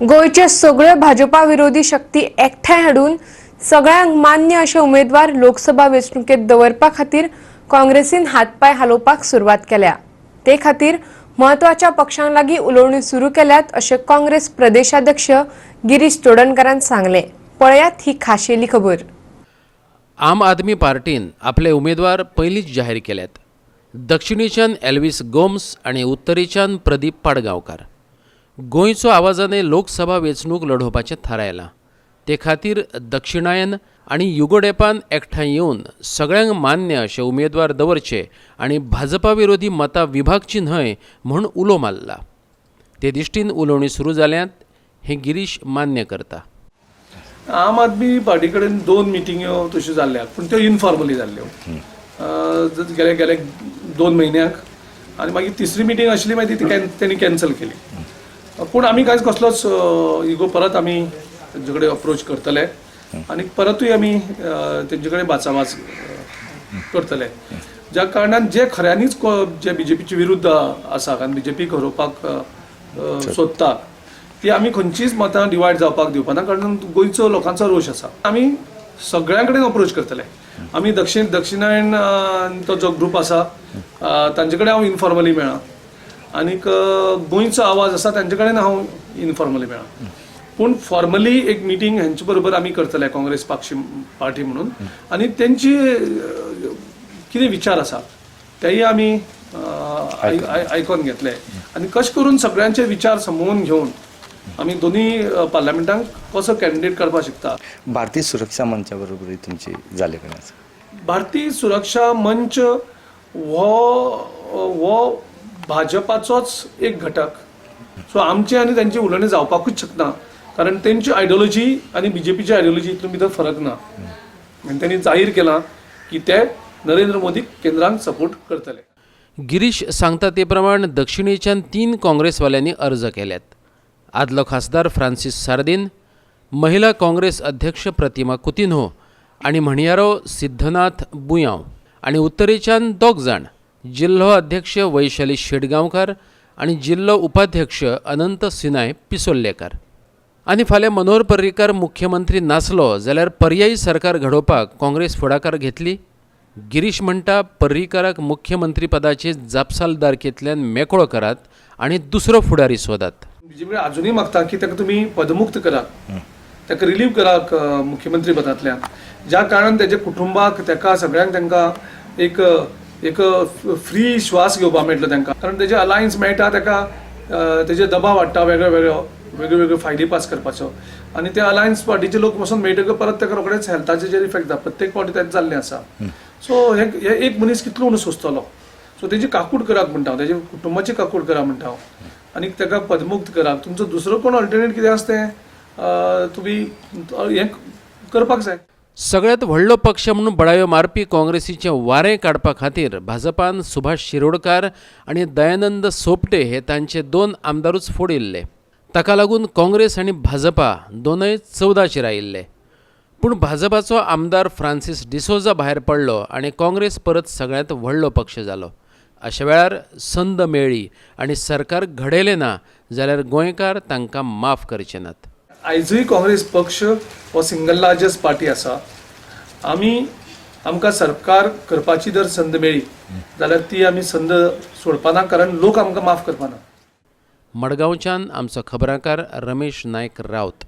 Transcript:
गोंयचे सगळ्यो भाजपा विरोधी शक्ती एकठांय हाडून सगळ्यांक मान्य अशे उमेदवार लोकसभा वेंचणुकेत दवरपा खातीर काँग्रेसीन हातपाय हालोवपाक सुरवात केल्या. ते खातीर म्हत्वाच्या पक्षांक लागीं उलोवणी सुरू केल्यात अशें काँग्रेस प्रदेशाध्यक्ष गिरीश चोडणकरान सांगलें. पळयात ही खाशेली खबर. आम आदमी पार्टीन आपले उमेदवार पयलींच जाहीर केल्यात. दक्षिणेच्यान एल्विस गोम्स आनी उत्तरेच्यान प्रदीप पाडगांवकार. गोंयचो आवाजाने लोकसभा वेंचणूक लढोवपाचें थारायलां ते खातीर दक्षिणायन आनी युगोडेपान एकठांय येवन सगळ्यांक मान्य अशे उमेदवार दवरचे आनी भाजपा विरोधी मतां विभागची न्हय म्हूण उलो मारला. ते दिश्टीन उलोवणी सुरू जाल्यांत हें गिरीश मान्य करता. आम आदमी पार्टी कडेन दोन मिटिंग्यो तश्यो जाल्ल्या पूण त्यो इनफॉर्मली जाल्ल्यो. गेले गेले दोन म्हयन्याक आनी मागीर तिसरी मिटींग आशिल्ली मागीर ती कॅन- तेणी कॅन्सल केली. पूण आमी कांयच कसलोच इगो परत आमी तेंचे कडेन अप्रोच करतले आनी परतूय आमी तेंचे कडेन भाचाभाच करतले. ज्या कारणान जे खऱ्यांनीच को- जे बीजेपीचे विरुद्ध आसा कारण बीजेपी हरोवपाक सोदता ती आमी खंयचीच मतां डिवायड जावपाक दिवपा ना कारण गोंयचो लोकांचो रोश आसा आमी सगळ्यां कडेन अप्रोच करतले. आमी दक्षिण दक्षिणायन तो जो ग्रूप आसा तांचे कडेन हांव इनफॉर्मली मेळ्ळां आनीक गोंयचो आवाज आसा तांचे कडेन हांव इनफॉर्मली मेळ्ळा पूण फॉर्मली एक मिटींग हेंचे बरोबर आमी करतले काँग्रेस पक्ष पार्टी म्हणून. आनी तेंची कितें विचार आसा तेय आमी आयकोन घेतले आनी कशें करून सगळ्यांचे विचार समोवन घेवन आमी दोनी अं, पार्लमेंटाक कसो कॅन्डिडेट करपाक शकता? भारतीय सुरक्षा मंचा बरोबरय तुमची जाले कडेन भारतीय सुरक्षा मंच हो हो भाजपाचोच एक घटक. सो आमचे आनी त्यांची उलवणी जावपाकूच शकना. कारण त्यांची आयडियोलॉजी आनी बीजेपीची आयडियोलॉजी हितून भितर फरक ना. आनी त्यांनी जाहीर केलां की ते नरेंद्र मोदीक केंद्रांक सपोर्ट करतले. गिरीश सांगता ते प्रमाण दक्षिणेच्यान तीन काँग्रेसवाल्यांनी अर्ज केल्यात. आदलो खासदार फ्रांसीस सार्दीन महिला काँग्रेस अध्यक्ष प्रतिमा कुतिन्हो आनी म्हणयारो सिद्धनाथ बुयांव आनी उत्तरेच्यान दोग जाण जिल्हा अध्यक्ष वैशाली शेटगावकर आनी जिल्लो उपाध्यक्ष अनंत सिनाय पिसोल्लेकार. आनी फाल्यां मनोहर पर्रीकार मुख्यमंत्री नासलो जाल्यार पर्यायी सरकार घडोवपाक काँग्रेस फुडाकार घेतली. गिरीश म्हणटा पर्रीकाराक मुख्यमंत्री पदाचे जापसालदारकेंतल्यान मेकळो करात आनी दुसरो फुडारी सोदात. बीजेपी अजूनही मागता की ताका तुम्ही पदमुक्त करात ताका रिलीव करात मुख्यमंत्री पदांतल्यान. ज्या कारणान त्याच्या कुटुंबाक ताका सगळ्यांक तांकां एक एक फ्री श्वास घेवपाक मेळटलो तांकां कारण तेजे अलायन्स मेळटा ताका तेजे दबाव हाडटा वेगळ्यो वेगळ्यो वेगळ्यो वेगळ्यो फायदे पास करपाचो. आनी ते अलायन्स पार्टीचे लोक वचून मेळटकच परत ताका रोखडेच हेल्थाचे जे इफेक्ट जाता प्रत्येक पावटी तेच जाल्लें आसा. सो हे एक मनीस कितलो म्हणून सोंसतलो. सो तेजी काकूट कराक म्हणटा हांव तेजे कुटुंबाची काकूट करा म्हणटा हांव. आनी ताका पदमुक्त कराक तुमचो दुसरो कोण अल्टरनेट कितें आसा तें अं, तुमी हें करपाक जाय. सगळ्यात व्हडलो पक्ष म्हणून बळाव्यो मारपी काँग्रेसीचें वारें काडपा खातीर भाजपान सुभाष शिरोडकार आनी दयानंद सोपटे हे तांचे दोन आमदारूच फोडिल्ले. ताका लागून काँग्रेस आनी भाजपा दोनय चवदाचेर आयिल्ले पूण भाजपाचो आमदार फ्रांसीस डिसोजा भायर पडलो आनी काँग्रेस परत सगळ्यांत व्हडलो पक्ष जालो अशा वेळार संद मेळ्ळी आनी सरकार घडयलें ना जाल्यार गोंयकार तांकां माफ करचे नात आयजूय काँग्रेस पक्ष हो सिंगल लार्जस्ट पार्टी आसा आमी आमकां सरकार करपाची जर संद मेळ्ळी जाल्यार ती आमी संद सोडपाना कारण लोक आमकां माफ करपाना. मडगांवच्यान आमचो खबराकार रमेश नायक रावत